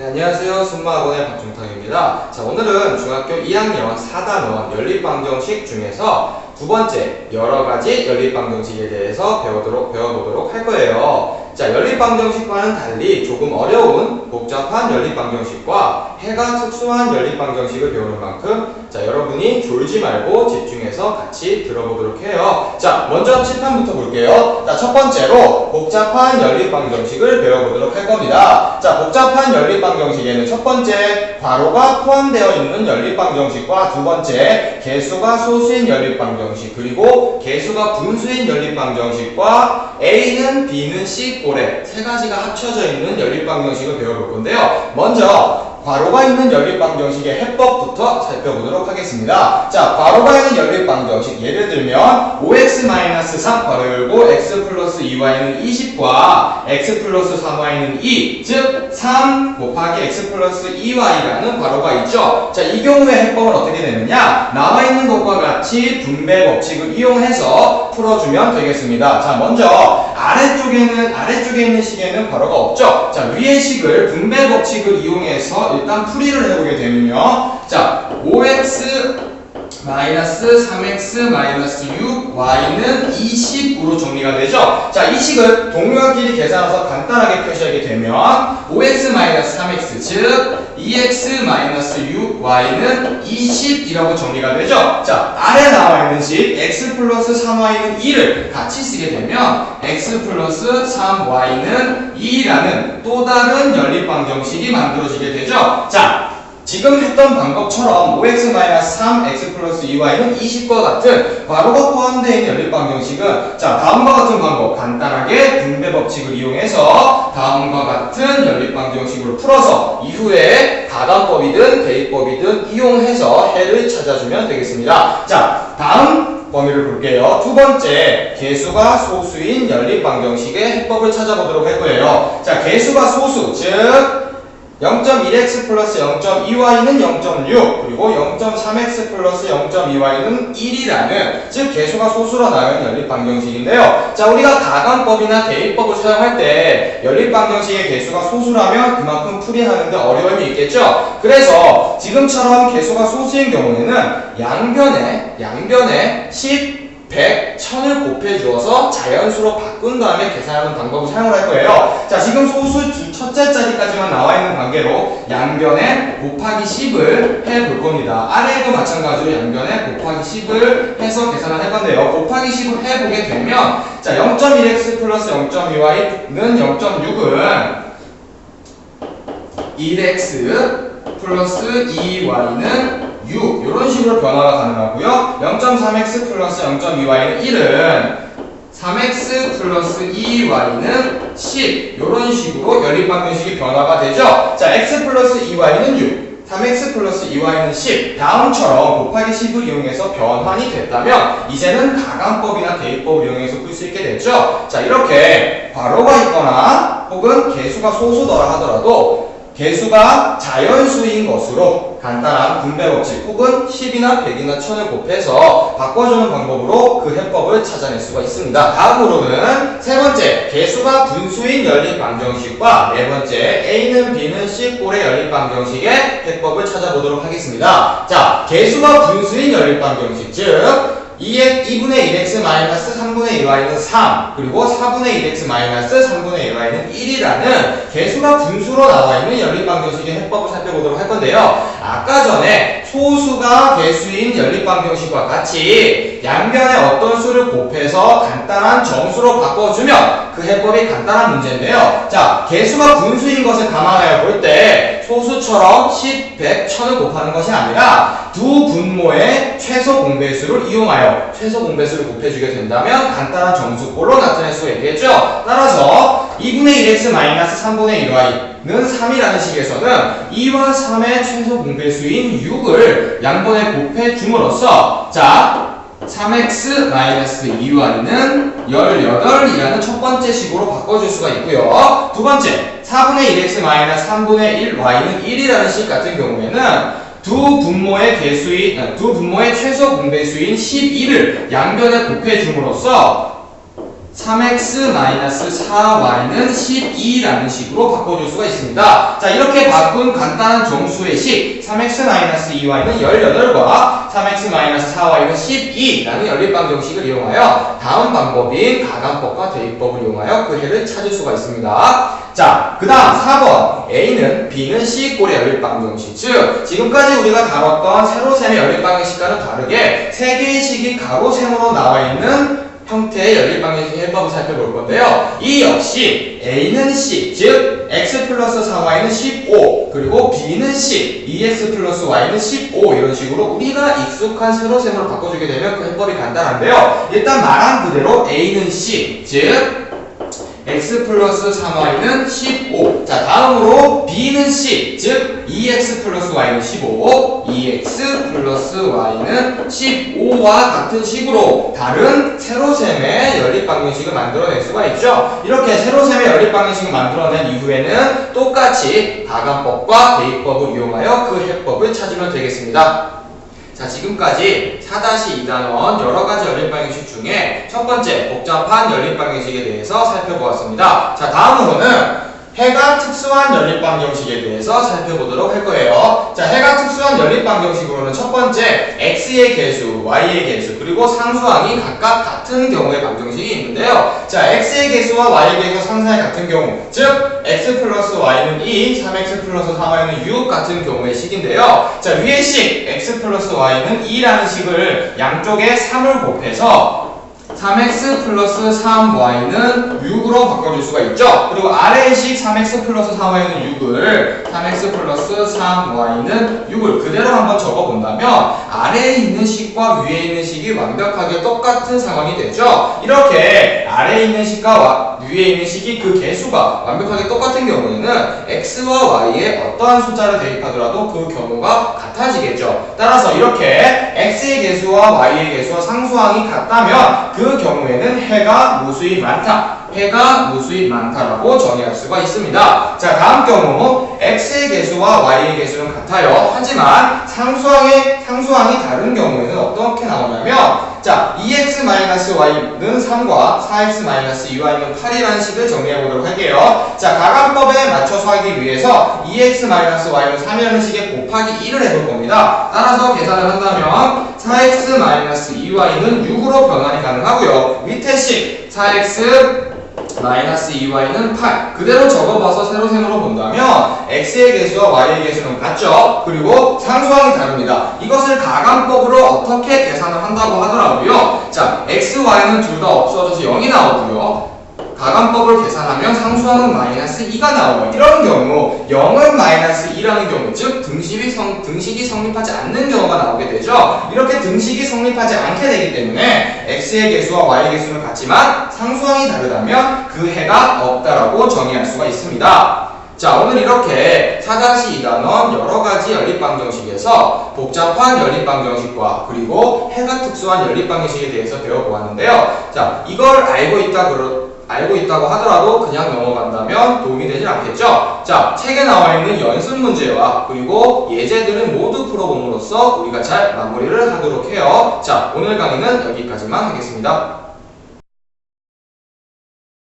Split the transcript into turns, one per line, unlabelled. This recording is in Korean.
네, 안녕하세요. 순마학원의 박중탁입니다. 자, 오늘은 중학교 2학년 4단원 연립방정식 중에서 두 번째 여러 가지 연립방정식에 대해서 배우도록, 배워보도록 할 거예요. 자, 연립방정식과는 달리 조금 어려운 복잡한 연립방정식과 해가 특수한 연립방정식을 배우는 만큼 자, 여러분이 졸지 말고 집중해서 같이 들어보도록 해요. 자, 먼저 칠판부터 볼게요. 자, 첫 번째로 복잡한 연립방정식을 배워보도록 할 겁니다. 자, 복잡한 연립방정식에는 첫 번째 괄호가 포함되어 있는 연립방정식과 두 번째 개수가 소수인 연립방정식 그리고 개수가 분수인 연립방정식과 A는 B는 C 꼴에 세 가지가 합쳐져 있는 연립방정식을 배워볼 건데요. 먼저 괄호가 있는 연립방정식의 해법부터 살펴보도록 하겠습니다. 자, 괄호가 있는 연립방정식 예를 들면 5x-3 괄호 열고 x 플러스 2y는 20과 x 플러스 3y는 2, 즉 3 곱하기 x 플러스 2y라는 괄호가 있죠. 자, 이 경우의 해법은 어떻게 되느냐? 나와 있는 것과 같이 분배 법칙을 이용해서 풀어주면 되겠습니다. 자, 먼저 아래쪽에는 아래쪽에 있는 식에는 괄호가 없죠. 자, 위의 식을 분배 법칙을 이용해서 일단 풀이를 해보게 되면요. 자, 5x 마이너스 3x 마이너스 6 y는 20으로 정리가 되죠. 자, 이 식을 동료끼리 계산해서 간단하게 표시하게 되면 5x 마이너스 3x 즉 2x 마이너스 6 y는 20이라고 정리가 되죠. 자, 아래 나와 있는 식 x 플러스 3y는 2를 같이 쓰게 되면 x 플러스 3y는 2라는 또 다른 연립방정식이 만들어지게 되죠. 자, 지금 했던 방법처럼 5x-3, x 플러스 2y는 20과 같은 괄호가 포함되어 있는 연립방 정식은 자 다음과 같은 방법 간단하게 분배 법칙을 이용해서 다음과 같은 연립방 정식으로 풀어서 이후에 가담법이든 대입법이든 이용해서 해를 찾아주면 되겠습니다. 자 다음 범위를 볼게요. 두 번째, 개수가 소수인 연립방정식의 해법을 찾아보도록 할 거예요. 자, 개수가 소수, 즉 0.1x 플러스 0.2y는 0.6 그리고 0.3x 플러스 0.2y는 1이라는 즉 개수가 소수로 나오는 연립방정식인데요. 자 우리가 가감법이나 대입법을 사용할 때 연립방정식의 개수가 소수라면 그만큼 풀이하는데 어려움이 있겠죠. 그래서 지금처럼 개수가 소수인 경우에는 양변에 양변에 10 100, 1000을 곱해 주어서 자연수로 바꾼 다음에 계산하는 방법을 사용을 할 거예요. 자, 지금 소수 두 첫째 자리까지만 나와 있는 관계로 양변에 곱하기 10을 해 볼 겁니다. 아래에도 마찬가지로 양변에 곱하기 10을 해서 계산을 할 건데요. 곱하기 10을 해 보게 되면 자, 0.1x 플러스 0.2y는 0.6은 1x 플러스 2y는 6 이런 식으로 변화가 가능하고요. 0.3x 플러스 0.2y는 1은 3x 플러스 2y는 10 이런 식으로 연립방정식이 변화가 되죠. 자, x 플러스 2y는 6 3x 플러스 2y는 10 다음처럼 곱하기 10을 이용해서 변환이 됐다면 이제는 가감법이나 대입법을 이용해서 풀 수 있게 됐죠. 자 이렇게 괄호가 있거나 혹은 개수가 소수더라 하더라도 개수가 자연수인 것으로 간단한 분배 법칙 혹은 10이나 100이나 1000을 곱해서 바꿔주는 방법으로 그 해법을 찾아낼 수가 있습니다. 다음으로는 세 번째, 개수가 분수인 연립방정식과 네 번째, A는 B는 C 꼴의 연립방정식의 해법을 찾아보도록 하겠습니다. 자, 개수가 분수인 연립방정식, 즉 2의 2분의 1x 마이너스 3분의 1y는 3 그리고 4분의 1x 마이너스 3분의 1y는 1이라는 개수가 분수로 나와 있는 연립방정식의 해법을 살펴보도록 할 건데요. 아까 전에 소수가 개수인 연립방정식과 같이 양변에 어떤 수를 곱해서 간단한 정수로 바꿔주면 그 해법이 간단한 문제인데요. 자, 개수가 분수인 것을 감안하여 볼 때 소수처럼 10, 100, 1000을 곱하는 것이 아니라 두 분모의 최소 공배수를 이용하여 최소 공배수를 곱해주게 된다면 간단한 정수꼴로 나타낼 수가 있겠죠. 따라서 2분의 1x 마이너스 3분의 1y 는 3이라는 식에서는 2와 3의 최소 공배수인 6을 양변에 곱해 줌으로써 자 3x 마이너스 2y는 18이라는 첫 번째 식으로 바꿔줄 수가 있고요. 두 번째 4분의 1x 마이너스 3분의 1y는 1이라는 식 같은 경우에는 두 분모의 개수인 아, 두 분모의 최소 공배수인 12를 양변에 곱해 줌으로써 3x-4y는 12라는 식으로 바꿔줄 수가 있습니다. 자, 이렇게 바꾼 간단한 정수의 식 3x-2y는 18과 3x-4y는 12라는 연립방 정식을 이용하여 다음 방법인 가감법과 대입법을 이용하여 그 해를 찾을 수가 있습니다. 자, 그 다음 4번 A는 B는 C 꼴의 연립방정식 즉 지금까지 우리가 다뤘던 세로셈의 연립방정식과는 다르게 세 개의 식이 가로 세모로 나와 있는 형태의 연립방정식 해법을 살펴볼 건데요. 이 역시 A는 C, 즉 x 플러스 4y는 15, 그리고 B는 C, 2x 플러스 y는 15 이런 식으로 우리가 익숙한 세로셈으로 바꿔주게 되면 그 해법이 간단한데요. 일단 말한 그대로 A는 C, 즉 x 플러스 3y는 15. 자, 다음으로 b는 c, 즉 2x 플러스 y는 15, 2x 플러스 y는 15와 같은 식으로 다른 세로셈의 연립방정식을 만들어낼 수가 있죠. 이렇게 세로셈의 연립방정식을 만들어낸 이후에는 똑같이 가감법과 대입법을 이용하여 그 해법을 찾으면 되겠습니다. 자, 지금까지 4-2단원 여러 가지 연립방정식 중에 첫 번째 복잡한 연립방정식에 대해서 살펴보았습니다. 자, 다음으로는 특수한 연립방정식에 대해서 살펴보도록 할 거예요. 자, 해가 특수한 연립방정식으로는 첫 번째 x의 개수, y의 개수, 그리고 상수항이 각각 같은 경우의 방정식이 있는데요. 자, x의 개수와 y의 개수 상수항이 같은 경우, 즉 x 플러스 y는 2, 3x 플러스 3y는 6 같은 경우의 식인데요. 자, 위의 식 x 플러스 y는 2라는 식을 양쪽에 3을 곱해서 3x 플러스 3y는 6으로 바꿔줄 수가 있죠. 그리고 아래의 식 3x 플러스 4y는 6을 3x 플러스 3y는 6을 그대로 한번 적어본다면 아래에 있는 식과 위에 있는 식이 완벽하게 똑같은 상황이 되죠. 이렇게 아래에 있는 식과 와- 위에 있는 식이 그 개수가 완벽하게 똑같은 경우에는 x와 y에 어떠한 숫자를 대입하더라도 그 경우가 같아지겠죠. 따라서 이렇게 x의 개수와 y의 개수와 상수항이 같다면 그 경우에는 해가 무수히 많다. 해가 무수히 많다라고 정의할 수가 있습니다. 자, 다음 경우 x의 개수와 y의 개수는 같아요. 하지만 상수항의 상수항이 다른 경우에는 어떻게 나오냐면 자, 2x-y는 3과 4x-2y는 8이라는 식을 정리해 보도록 할게요. 자, 가감법에 맞춰서 하기 위해서 2x-y는 3이라는 식에 곱하기 1을 해볼 겁니다. 따라서 계산을 한다면 4x-2y는 6으로 변환이 가능하고요. 밑에 식 4x 마이너스 2y는 8 그대로 적어봐서 세로 셈으로 본다면 x의 개수와 y의 개수는 같죠? 그리고 상수항이 다릅니다. 이것을 가감법으로 어떻게 계산을 한다고 하더라고요. 자 x, y는 둘 다 없어져서 0이 나오고요 가감법을 계산하면 상수항은 마이너스 2가 나와요. 이런 경우 0은 마이너스 2라는 경우 즉 등식이, 성, 등식이 성립하지 않는 경우가 나오게 되죠. 이렇게 등식이 성립하지 않게 되기 때문에 x의 개수와 y의 개수는 같지만 상수항이 다르다면 그 해가 없다라고 정의할 수가 있습니다. 자, 오늘 이렇게 4-2단원 여러 가지 연립방정식에서 복잡한 연립방정식과 그리고 해가 특수한 연립방정식에 대해서 배워보았는데요. 자, 이걸 알고 있다 그러, 알고 있다고 하더라도 그냥 넘어간다면 도움이 되진 않겠죠? 자, 책에 나와 있는 연습 문제와 그리고 예제들은 모두 풀어봄으로써 우리가 잘 마무리를 하도록 해요. 자, 오늘 강의는 여기까지만 하겠습니다.